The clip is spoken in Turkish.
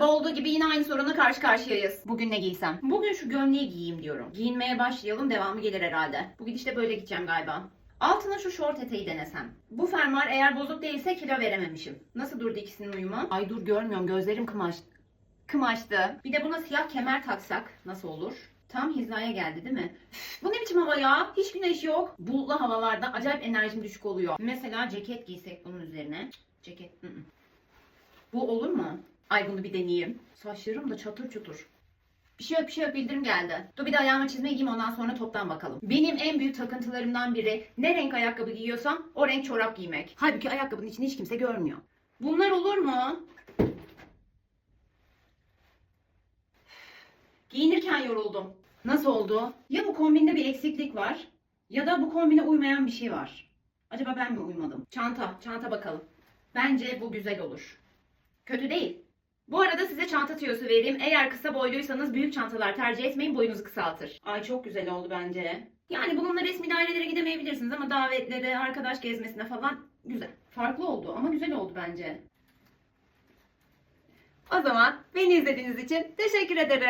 sabah olduğu gibi yine aynı sorunla karşı karşıyayız. Bugün ne giysem? Bugün şu gömleği giyeyim diyorum. Giyinmeye başlayalım devamı gelir herhalde. Bu gidişte böyle gideceğim galiba. Altına şu şort eteği denesem. Bu fermuar eğer bozuk değilse kilo verememişim. Nasıl durdu ikisinin uyumu? Ay dur görmüyorum gözlerim kımaştı. Kımaştı. Bir de buna siyah kemer taksak nasıl olur? Tam hizaya geldi değil mi? Üf, bu ne biçim hava ya? Hiç güneş yok. Bulutlu havalarda acayip enerjim düşük oluyor. Mesela ceket giysek bunun üzerine. Ceket. ı ı. Bu olur mu? Ay bunu bir deneyeyim. Saçlarım da çatır çutur. Bir şey yok bir şey yok bildirim geldi. Dur bir de ayağıma çizme giyeyim ondan sonra toptan bakalım. Benim en büyük takıntılarımdan biri ne renk ayakkabı giyiyorsam o renk çorap giymek. Halbuki ayakkabının içini hiç kimse görmüyor. Bunlar olur mu? Giyinirken yoruldum. Nasıl oldu? Ya bu kombinde bir eksiklik var ya da bu kombine uymayan bir şey var. Acaba ben mi uymadım? Çanta, çanta bakalım. Bence bu güzel olur. Kötü değil. Bu arada size çanta tüyosu vereyim. Eğer kısa boyluysanız büyük çantalar tercih etmeyin boyunuzu kısaltır. Ay çok güzel oldu bence. Yani bununla resmi dairelere gidemeyebilirsiniz ama davetlere, arkadaş gezmesine falan güzel. Farklı oldu ama güzel oldu bence. O zaman beni izlediğiniz için teşekkür ederim.